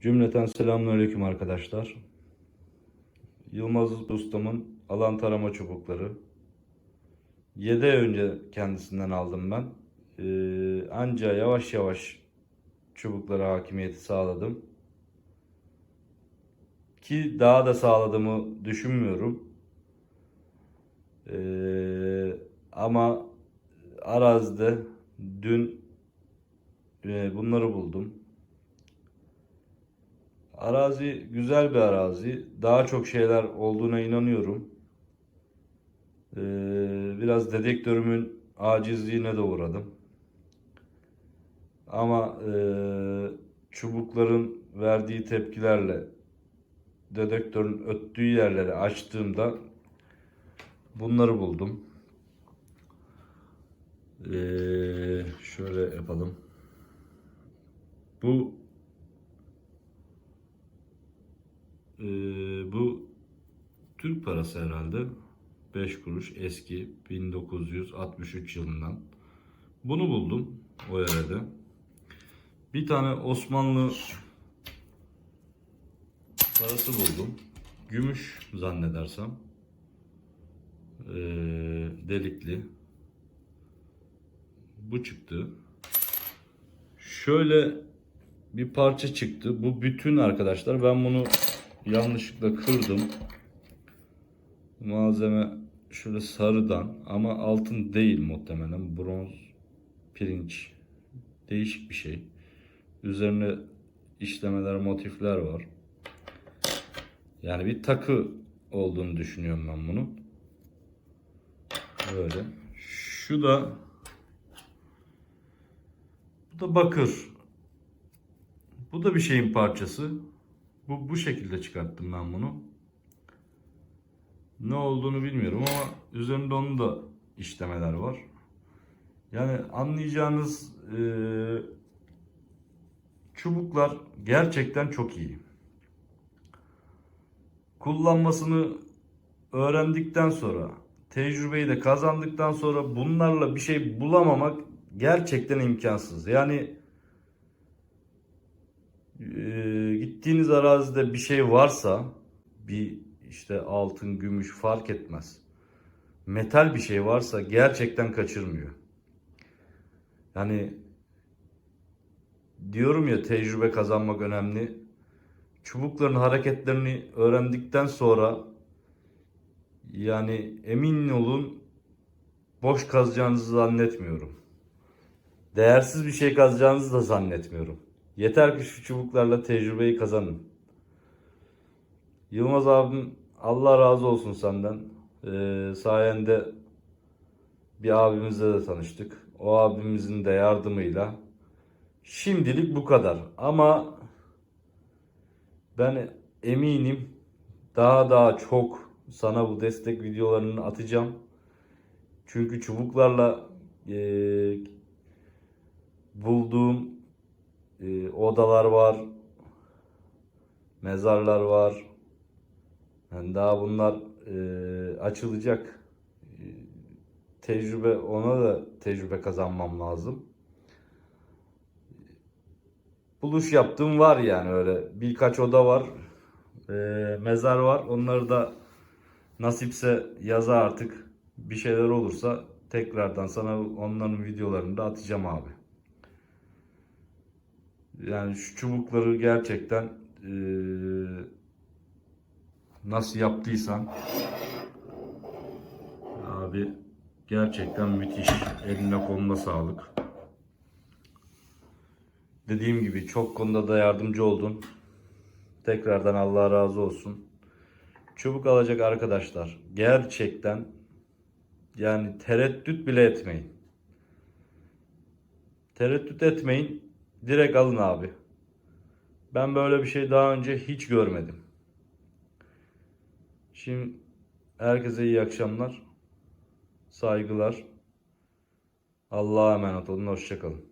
Cümleten selamünaleyküm arkadaşlar. Yılmaz Ustam'ın alan tarama çubukları. 7 ay önce kendisinden aldım ben. Ee, anca yavaş yavaş çubuklara hakimiyeti sağladım. Ki daha da sağladığımı düşünmüyorum. Ee, ama arazide dün e, bunları buldum. Arazi güzel bir arazi. Daha çok şeyler olduğuna inanıyorum. Ee, biraz dedektörümün acizliğine de uğradım. Ama e, çubukların verdiği tepkilerle dedektörün öttüğü yerleri açtığımda bunları buldum. Ee, şöyle yapalım. Bu Ee, bu Türk parası herhalde. 5 kuruş eski 1963 yılından. Bunu buldum o yerde. Bir tane Osmanlı parası buldum. Gümüş zannedersem. Ee, delikli. Bu çıktı. Şöyle bir parça çıktı. Bu bütün arkadaşlar. Ben bunu yanlışlıkla kırdım. Malzeme şöyle sarıdan ama altın değil muhtemelen. Bronz pirinç. Değişik bir şey. Üzerine işlemeler, motifler var. Yani bir takı olduğunu düşünüyorum ben bunun. Böyle. Şu da bu da bakır. Bu da bir şeyin parçası. Bu, bu şekilde çıkarttım ben bunu. Ne olduğunu bilmiyorum ama üzerinde onun da işlemeler var. Yani anlayacağınız eee, çubuklar gerçekten çok iyi. Kullanmasını öğrendikten sonra, tecrübeyi de kazandıktan sonra bunlarla bir şey bulamamak gerçekten imkansız. Yani e, gittiğiniz arazide bir şey varsa bir işte altın, gümüş fark etmez. Metal bir şey varsa gerçekten kaçırmıyor. Yani diyorum ya tecrübe kazanmak önemli. Çubukların hareketlerini öğrendikten sonra yani emin olun boş kazacağınızı zannetmiyorum. Değersiz bir şey kazacağınızı da zannetmiyorum. Yeter ki şu çubuklarla tecrübeyi kazanın. Yılmaz abim Allah razı olsun senden. Ee, sayende bir abimizle de tanıştık. O abimizin de yardımıyla şimdilik bu kadar. Ama ben eminim daha daha çok sana bu destek videolarını atacağım. Çünkü çubuklarla eee, bulduğum e, odalar var, mezarlar var. Yani daha bunlar e, açılacak. E, tecrübe ona da tecrübe kazanmam lazım. Buluş yaptığım var yani öyle birkaç oda var, e, mezar var. Onları da nasipse yaza artık bir şeyler olursa tekrardan sana onların videolarını da atacağım abi. Yani şu çubukları gerçekten eee, nasıl yaptıysan abi gerçekten müthiş. Eline koluna sağlık. Dediğim gibi çok konuda da yardımcı oldun. Tekrardan Allah razı olsun. Çubuk alacak arkadaşlar gerçekten yani tereddüt bile etmeyin. Tereddüt etmeyin. Direkt alın abi. Ben böyle bir şey daha önce hiç görmedim. Şimdi herkese iyi akşamlar. Saygılar. Allah'a emanet olun. Hoşçakalın.